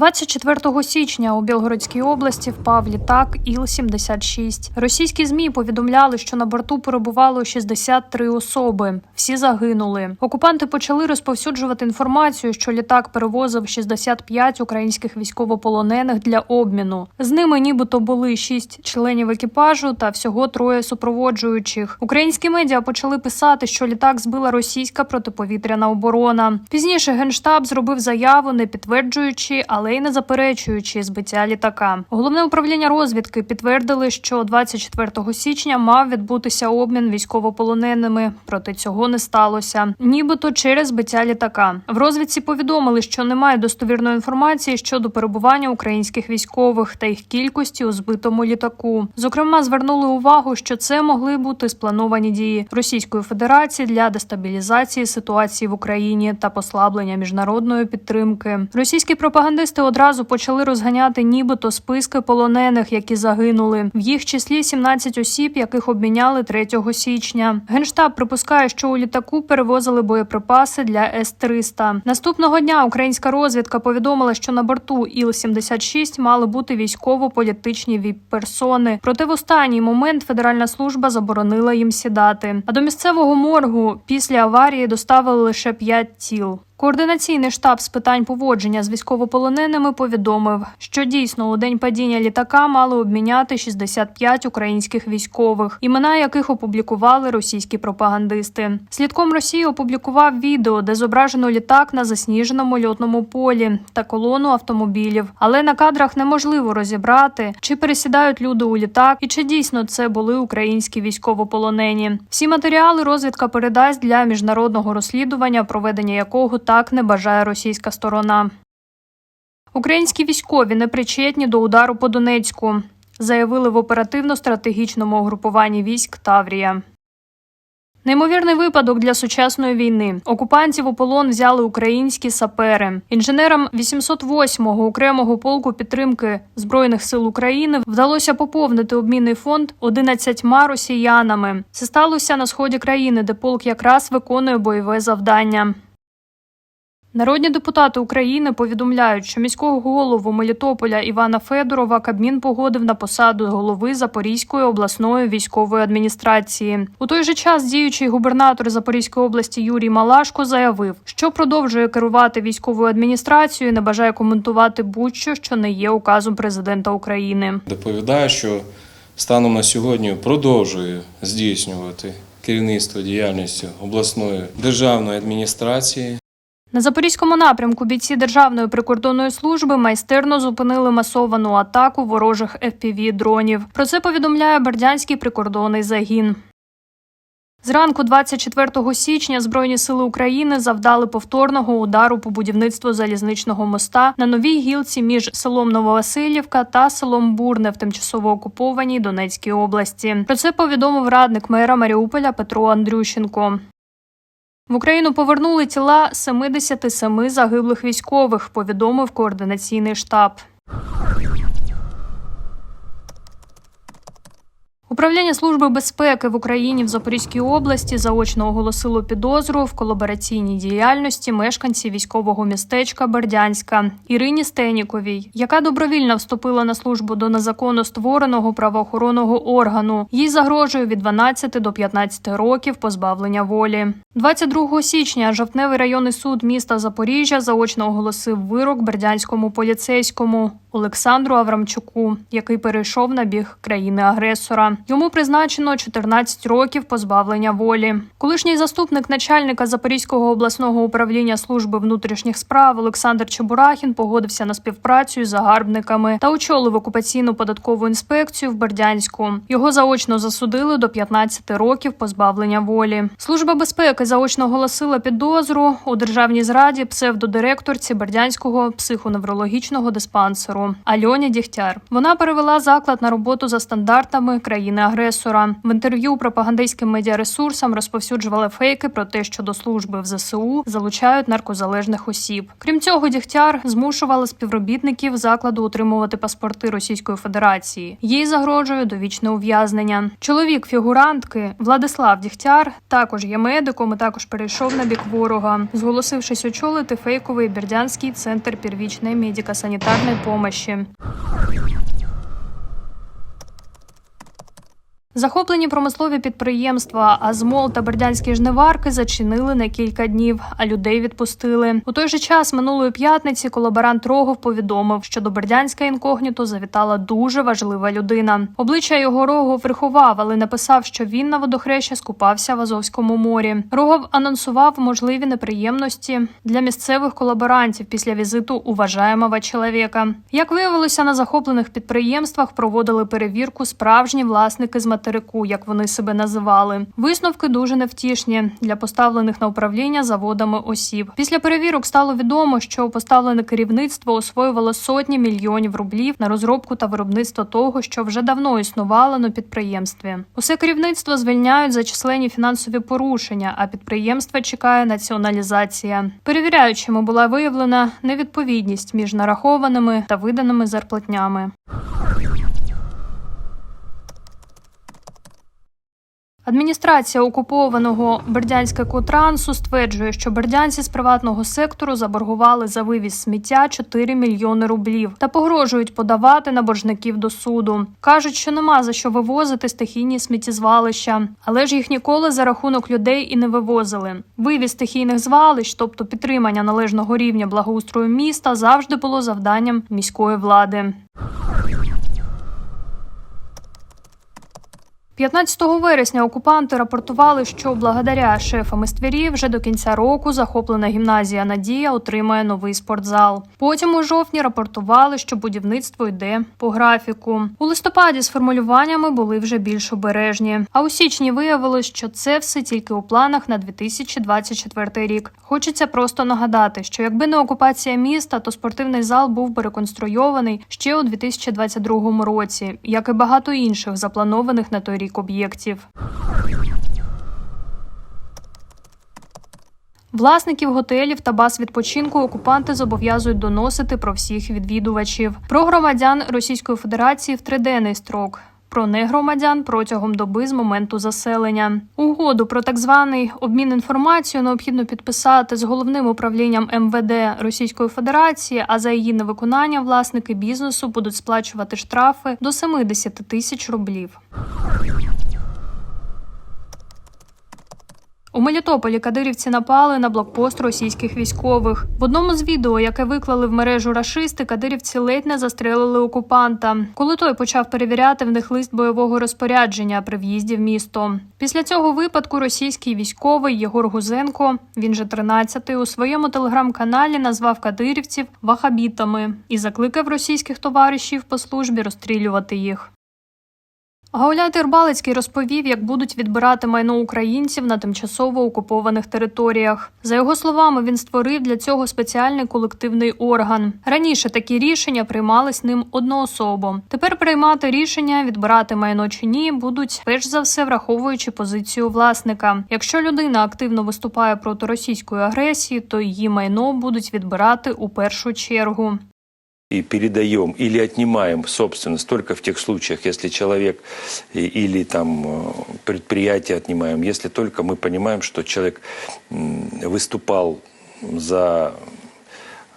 «24 січня у Білгородській області впав літак Іл-76. Російські змі повідомляли, що на борту перебувало 63 особи. Всі загинули. Окупанти почали розповсюджувати інформацію, що літак перевозив 65 українських військовополонених для обміну. З ними нібито були 6 членів екіпажу та всього троє супроводжуючих. Українські медіа почали писати, що літак збила російська протиповітряна оборона. Пізніше генштаб зробив заяву, не підтверджуючи, але й не заперечуючи збиття літака. Головне управління розвідки підтвердили, що 24 січня мав відбутися обмін військовополоненими. Проте цього не сталося. Нібито через збиття літака. В розвідці повідомили, що немає достовірної інформації щодо перебування українських військових та їх кількості у збитому літаку. Зокрема, звернули увагу, що це могли бути сплановані дії Російської Федерації для дестабілізації ситуації в Україні та послаблення міжнародної підтримки. Російські пропагандисти одразу почали розганяти нібито списки полонених, які загинули. В їх числі 17 осіб, яких обміняли 3 січня. Генштаб припускає, що у літаку перевозили боєприпаси для С-300. Наступного дня українська розвідка повідомила, що на борту Іл-76 мали бути військово-політичні віп-персони. Проте в останній момент федеральна служба заборонила їм сідати. А до місцевого моргу після аварії доставили лише 5 тіл. Координаційний штаб з питань поводження з військовополоненими повідомив, що дійсно у день падіння літака мали обміняти 65 українських військових, імена яких опублікували російські пропагандисти. Слідком Росії опублікував відео, де зображено літак на засніженому льотному полі та колону автомобілів. Але на кадрах неможливо розібрати, чи пересідають люди у літак і чи дійсно це були українські військовополонені. Всі матеріали розвідка передасть для міжнародного розслідування, проведення якого так не бажає російська сторона. Українські військові не причетні до удару по Донецьку, заявили в оперативно-стратегічному угрупуванні військ Таврія. Неймовірний випадок для сучасної війни. Окупантів у полон взяли українські сапери. Інженерам 808-го окремого полку підтримки збройних сил України вдалося поповнити обмінний фонд 11 росіянами. Це сталося на сході країни, де полк якраз виконує бойове завдання. Народні депутати України повідомляють, що міського голову Мелітополя Івана Федорова Кабмін погодив на посаду голови Запорізької обласної військової адміністрації. У той же час діючий губернатор Запорізької області Юрій Малашко заявив, що продовжує керувати військовою адміністрацією, і не бажає коментувати будь-що, що не є указом президента України. Доповідає, що станом на сьогодні продовжує здійснювати керівництво діяльністю обласної державної адміністрації. На запорізькому напрямку бійці Державної прикордонної служби майстерно зупинили масовану атаку ворожих fpv дронів. Про це повідомляє Бердянський прикордонний загін. Зранку 24 січня Збройні сили України завдали повторного удару по будівництву залізничного моста на новій гілці між селом Нововасилівка та селом Бурне в тимчасово окупованій Донецькій області. Про це повідомив радник мера Маріуполя Петро Андрющенко. В Україну повернули тіла 77 загиблих військових, повідомив координаційний штаб. Управління Служби безпеки в Україні в Запорізькій області заочно оголосило підозру в колабораційній діяльності мешканці військового містечка Бердянська Ірині Стеніковій, яка добровільно вступила на службу до незаконно створеного правоохоронного органу. Їй загрожує від 12 до 15 років позбавлення волі. 22 січня Жовтневий районний суд міста Запоріжжя заочно оголосив вирок бердянському поліцейському Олександру Аврамчуку, який перейшов на біг країни-агресора. Йому призначено 14 років позбавлення волі. Колишній заступник начальника Запорізького обласного управління служби внутрішніх справ Олександр Чебурахін погодився на співпрацю з загарбниками та очолив окупаційну податкову інспекцію в Бердянську. Його заочно засудили до 15 років позбавлення волі. Служба безпеки безпеки заочно оголосила підозру у державній зраді псевдодиректорці Бердянського психоневрологічного диспансеру Альоні Дігтяр. Вона перевела заклад на роботу за стандартами країни-агресора. В інтерв'ю пропагандистським медіаресурсам розповсюджували фейки про те, що до служби в ЗСУ залучають наркозалежних осіб. Крім цього, Дігтяр змушувала співробітників закладу утримувати паспорти Російської Федерації. Їй загрожує довічне ув'язнення. Чоловік фігурантки Владислав Дігтяр також є медиком і також перейшов на бік ворога, зголосившись очолити фейковий Бердянський центр первічної медико-санітарної помощі. Захоплені промислові підприємства Азмол та Бердянські жниварки зачинили на кілька днів, а людей відпустили. У той же час минулої п'ятниці колаборант Рогов повідомив, що до Бердянська інкогніто завітала дуже важлива людина. Обличчя його Рогов приховав, але написав, що він на водохреща скупався в Азовському морі. Рогов анонсував можливі неприємності для місцевих колаборантів після візиту уважаємого чоловіка. Як виявилося, на захоплених підприємствах проводили перевірку справжні власники з материку, як вони себе називали. Висновки дуже невтішні для поставлених на управління заводами осіб. Після перевірок стало відомо, що поставлене керівництво освоювало сотні мільйонів рублів на розробку та виробництво того, що вже давно існувало на підприємстві. Усе керівництво звільняють за численні фінансові порушення, а підприємства чекає націоналізація. Перевіряючими була виявлена невідповідність між нарахованими та виданими зарплатнями. Адміністрація окупованого Бердянська Котрансу стверджує, що бердянці з приватного сектору заборгували за вивіз сміття 4 мільйони рублів та погрожують подавати на боржників до суду. кажуть, що нема за що вивозити стихійні сміттєзвалища, але ж їх ніколи за рахунок людей і не вивозили. Вивіз стихійних звалищ, тобто підтримання належного рівня благоустрою міста, завжди було завданням міської влади. 15 вересня окупанти рапортували, що благодаря шефам ствірі вже до кінця року захоплена гімназія Надія отримає новий спортзал. Потім у жовтні рапортували, що будівництво йде по графіку. У листопаді з формулюваннями були вже більш обережні. А у січні виявилось, що це все тільки у планах на 2024 рік. Хочеться просто нагадати, що якби не окупація міста, то спортивний зал був би реконструйований ще у 2022 році, як і багато інших запланованих на той рік об'єктів. Власників готелів та баз відпочинку окупанти зобов'язують доносити про всіх відвідувачів, про громадян Російської Федерації в триденний строк. Про негромадян протягом доби з моменту заселення угоду про так званий обмін інформацією необхідно підписати з головним управлінням МВД Російської Федерації. А за її невиконання власники бізнесу будуть сплачувати штрафи до 70 тисяч рублів. У Мелітополі кадирівці напали на блокпост російських військових. В одному з відео, яке виклали в мережу рашисти, кадирівці ледь не застрелили окупанта, коли той почав перевіряти в них лист бойового розпорядження при в'їзді в місто. Після цього випадку російський військовий Єгор Гузенко, він же 13-й, у своєму телеграм-каналі назвав кадирівців вахабітами і закликав російських товаришів по службі розстрілювати їх. Гауляй Тербалицький розповів, як будуть відбирати майно українців на тимчасово окупованих територіях. За його словами, він створив для цього спеціальний колективний орган. Раніше такі рішення приймались ним одноособо. Тепер приймати рішення, відбирати майно чи ні, будуть перш за все враховуючи позицію власника. Якщо людина активно виступає проти російської агресії, то її майно будуть відбирати у першу чергу и передаем или отнимаем собственность только в тех случаях, если человек и- или там э, предприятие отнимаем, если только мы понимаем, что человек м, выступал за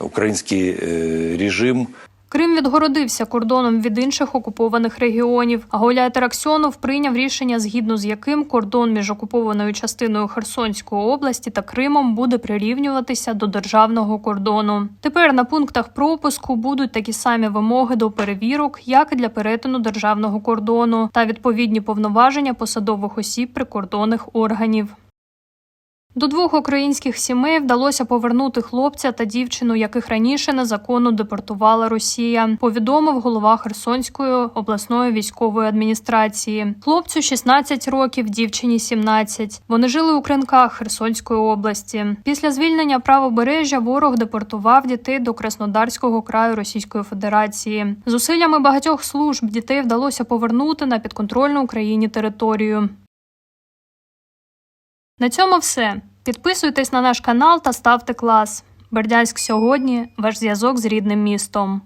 украинский э, режим, Крим відгородився кордоном від інших окупованих регіонів. А Гуляй Тараксьонов прийняв рішення, згідно з яким кордон між окупованою частиною Херсонської області та Кримом буде прирівнюватися до державного кордону. Тепер на пунктах пропуску будуть такі самі вимоги до перевірок, як і для перетину державного кордону, та відповідні повноваження посадових осіб прикордонних органів. До двох українських сімей вдалося повернути хлопця та дівчину, яких раніше незаконно депортувала Росія. Повідомив голова Херсонської обласної військової адміністрації. Хлопцю 16 років, дівчині 17. Вони жили у Кринках Херсонської області. Після звільнення правобережжя ворог депортував дітей до Краснодарського краю Російської Федерації. Зусиллями багатьох служб дітей вдалося повернути на підконтрольну Україні територію. На цьому все. Підписуйтесь на наш канал та ставте клас. Бердянськ сьогодні ваш зв'язок з рідним містом.